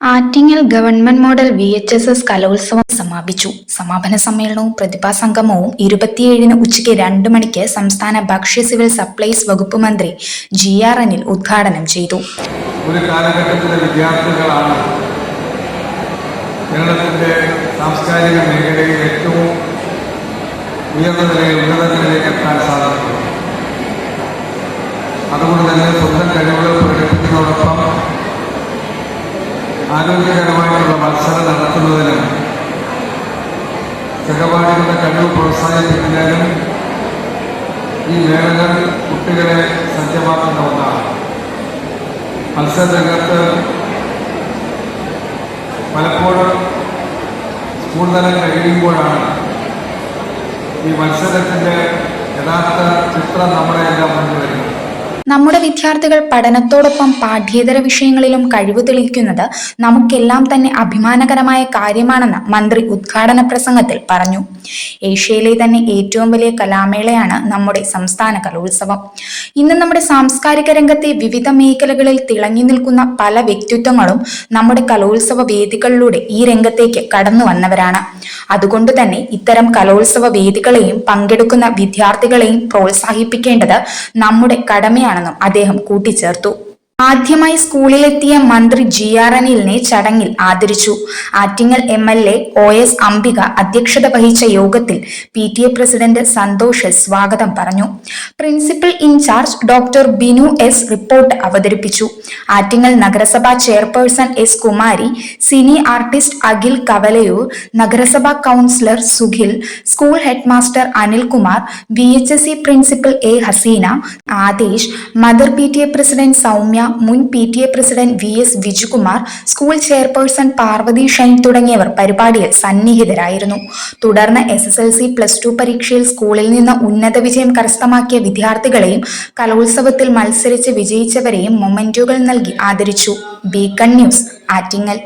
Attingal government model V H S S കലോത്സവം സമാപിച്ചു. സമാപന സമ്മേളനവും പ്രതിഭാ സംഗമവും ഇരുപത്തിയേഴിന് ഉച്ചയ്ക്ക് രണ്ട് മണിക്ക് സംസ്ഥാന ഭക്ഷ്യ സിവിൽ സപ്ലൈസ് വകുപ്പ് മന്ത്രി ജി ആർ അനിൽ ഉദ്ഘാടനം ചെയ്തു. ഒരു കാലഘട്ടത്തിലെ വിദ്യാർത്ഥികളാണ് കേരളത്തിന്റെ സാംസ്കാരിക മേഖലയിൽ ഏറ്റവും ഉയർന്ന നിലയിൽ ഉന്നത ആരോഗ്യകരമായിട്ടുള്ള മത്സരം നടത്തുന്നതിന് സഹപാഠികളുടെ കഴിവ് പ്രോത്സാഹിപ്പിക്കുന്നതിനും ഈ മേളകൾ കുട്ടികളെ സജ്ജമാക്കുന്ന ഒന്നാണ്. മത്സരരംഗത്ത് പലപ്പോഴും സ്കൂൾ തലം കഴിയുമ്പോഴാണ് ഈ മത്സരത്തിന്റെ യഥാർത്ഥ ചിത്രം നമ്മുടെ എല്ലാം മുന്നിൽ വരുന്നത്. നമ്മുടെ വിദ്യാർത്ഥികൾ പഠനത്തോടൊപ്പം പാഠ്യേതര വിഷയങ്ങളിലും കഴിവ് തെളിയിക്കുന്നത് നമുക്കെല്ലാം തന്നെ അഭിമാനകരമായ കാര്യമാണെന്ന് മന്ത്രി ഉദ്ഘാടന പ്രസംഗത്തിൽ പറഞ്ഞു. ഏഷ്യയിലെ തന്നെ ഏറ്റവും വലിയ കലാമേളയാണ് നമ്മുടെ സംസ്ഥാന കലോത്സവം. ഇന്ന് നമ്മുടെ സാംസ്കാരിക രംഗത്തെ വിവിധ മേഖലകളിൽ തിളങ്ങി നിൽക്കുന്ന പല വ്യക്തിത്വങ്ങളും നമ്മുടെ കലോത്സവ വേദികളിലൂടെ ഈ രംഗത്തേക്ക് കടന്നു വന്നവരാണ്. അതുകൊണ്ട് തന്നെ ഇത്തരം കലോത്സവ വേദികളെയും പങ്കെടുക്കുന്ന വിദ്യാർത്ഥികളെയും പ്രോത്സാഹിപ്പിക്കേണ്ടത് നമ്മുടെ കടമയാണെന്നും അദ്ദേഹം കൂട്ടിച്ചേർത്തു. ആദ്യമായി സ്കൂളിലെത്തിയ മന്ത്രി ജി ആർ അനിലിനെ ചടങ്ങിൽ ആദരിച്ചു. Attingal M L A O S Ambika അധ്യക്ഷത വഹിച്ച യോഗത്തിൽ P T A president Santhosh സ്വാഗതം പറഞ്ഞു. Principal incharge doctor Binu S report അവതരിപ്പിച്ചു. ആറ്റിങ്ങൽ നഗരസഭാ chairperson S Kumari cine artist Akhil Kavalayoor നഗരസഭാ councillor Sukhil school headmaster Anilkumar V H S C principal A Haseena Adesh mother P T A president Soumya മുൻ P T A president V S Vijukumar school chairperson Parvathy Shine തുടങ്ങിയവർ പരിപാടിയിൽ സന്നിഹിതരായിരുന്നു. തുടർന്ന് S S L C plus two പരീക്ഷയിൽ സ്കൂളിൽ നിന്ന് ഉന്നത വിജയം കരസ്ഥമാക്കിയ വിദ്യാർത്ഥികളെയും കലോത്സവത്തിൽ മത്സരിച്ച് വിജയിച്ചവരെയും മൊമെന്റുകൾ നൽകി ആദരിച്ചു. Beacon news Attingal.